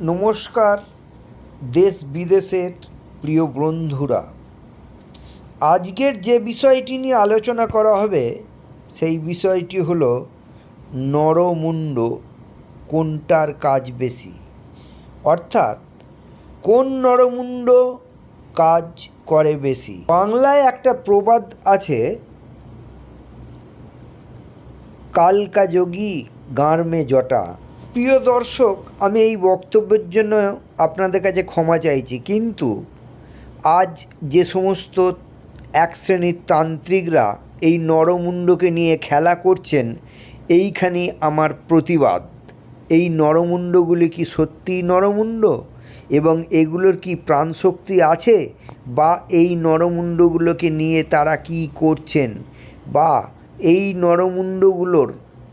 নমস্কার, দেশ বিদেশের প্রিয় বন্ধুরা। আজকের যে বিষয়টি নিয়ে আলোচনা করা হবে, সেই বিষয়টি হলো নরমুণ্ড কোনটার কাজ বেশি? অর্থাৎ, কোন নরমুণ্ড কাজ করে বেশি? বাংলায় একটা প্রবাদ আছে, কালকা যোগী গাঁড়মে জটা। প্রিয় দর্শক, আমি এই বক্তব্যের জন্য আপনাদের কাছে ক্ষমা চাইছি। কিন্তু আজ যে সমস্ত এক শ্রেণির তান্ত্রিকরা এই নরমুণ্ডকে নিয়ে খেলা করছেন, এইখানে আমার প্রতিবাদ। এই নরমুণ্ডগুলি কি সত্যিই নরমুণ্ড? এবং এগুলোর কি প্রাণশক্তি আছে? বা এই নরমুণ্ডগুলোকে নিয়ে তারা কি করছেন? বা এই নরমুণ্ডগুলোর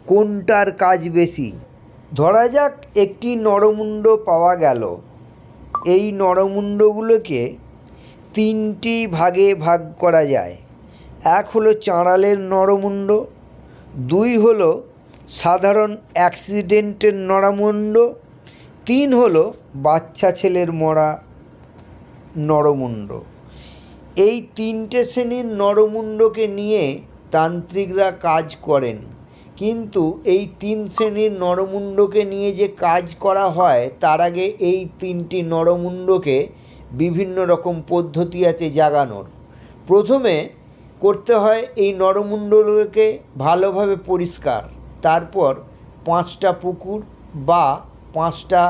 কোনটার কাজ বেশি? ধরা যাক একটি নরমুণ্ড পাওয়া গেল। এই নরমুণ্ডগুলোকে তিনটি ভাগে ভাগ করা যায়। এক হলো চাঁড়ালের নরমুণ্ড, দুই হলো সাধারণ অ্যাক্সিডেন্টের নরমুণ্ড, তিন হলো বাচ্চা ছেলের মরা নরমুণ্ড। এই তিনটে শ্রেণির নরমুণ্ডকে নিয়ে তান্ত্রিকরা কাজ করেন। কিন্তু এই তিন শ্রেণির নরমুণ্ডকে নিয়ে যে কাজ করা হয়, তার আগে এই তিনটি নরমুণ্ডকে বিভিন্ন রকম পদ্ধতি আছে জাগানোর। প্রথমে করতে হয় এই নরমুণ্ডকে ভালোভাবে পরিষ্কার। তারপর পাঁচটা পুকুর বা পাঁচটা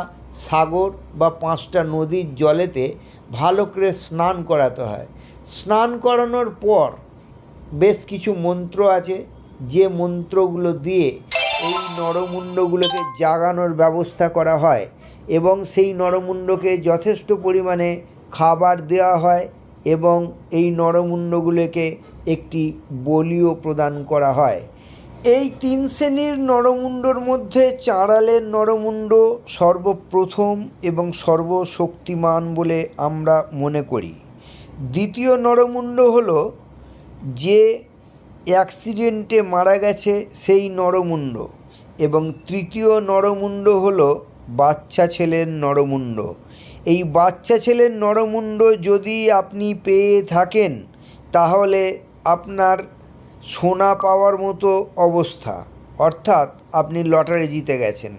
সাগর বা পাঁচটা নদীর জলেতে ভালো করে স্নান করাতে হয়। স্নান করানোর পর বেশ কিছু মন্ত্র আছে যে মন্ত্রগুলো দিয়ে এই নরমুণ্ডগুলোকে জাগানোর ব্যবস্থা করা হয় এবং সেই নরমুণ্ডকে যথেষ্ট পরিমাণে খাবার দেওয়া হয় এবং এই নরমুণ্ডগুলোকে একটি বলিও প্রদান করা হয়। এই তিন শ্রেণির নরমুণ্ডর মধ্যে চাঁড়ালের নরমুণ্ড সর্বপ্রথম এবং সর্বশক্তিমান বলে আমরা মনে করি। দ্বিতীয় নরমুণ্ড হলো যে অ্যাক্সিডেন্টে মারা গেছে সেই নরমুণ্ড এবং তৃতীয় নরমুণ্ড হলো বাচ্চা ছেলের নরমুণ্ড। এই বাচ্চা ছেলের নরমুণ্ড যদি আপনি পেয়ে থাকেন, তাহলে আপনার সোনা পাওয়ার মতো অবস্থা। অর্থাৎ আপনি লটারি জিতে গেছেন।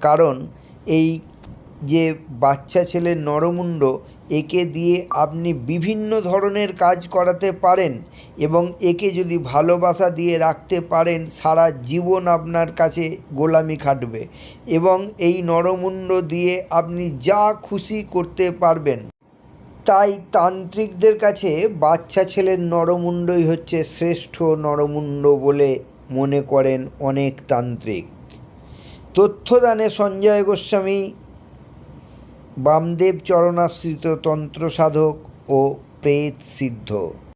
কারণ এই যে বাচ্চা ছেলের নরমুণ্ড একে দিয়ে আপনি বিভিন্ন ধরনের কাজ করাতে পারেন এবং একে যদি ভালোবাসা দিয়ে রাখতে পারেন, সারা জীবন আপনার কাছে গোলামি খাটবে এবং এই নরমুণ্ড দিয়ে আপনি যা খুশি করতে পারবেন। তাই তান্ত্রিকদের কাছে বাচ্চা ছেলের নরমুণ্ডই হচ্ছে শ্রেষ্ঠ নরমুণ্ড বলে মনে করেন অনেক তান্ত্রিক। তথ্যদানে সঞ্জয় গোস্বামী বামদেব চরণাশ্রিত তন্ত্র সাধক ও প্রেত সিদ্ধ।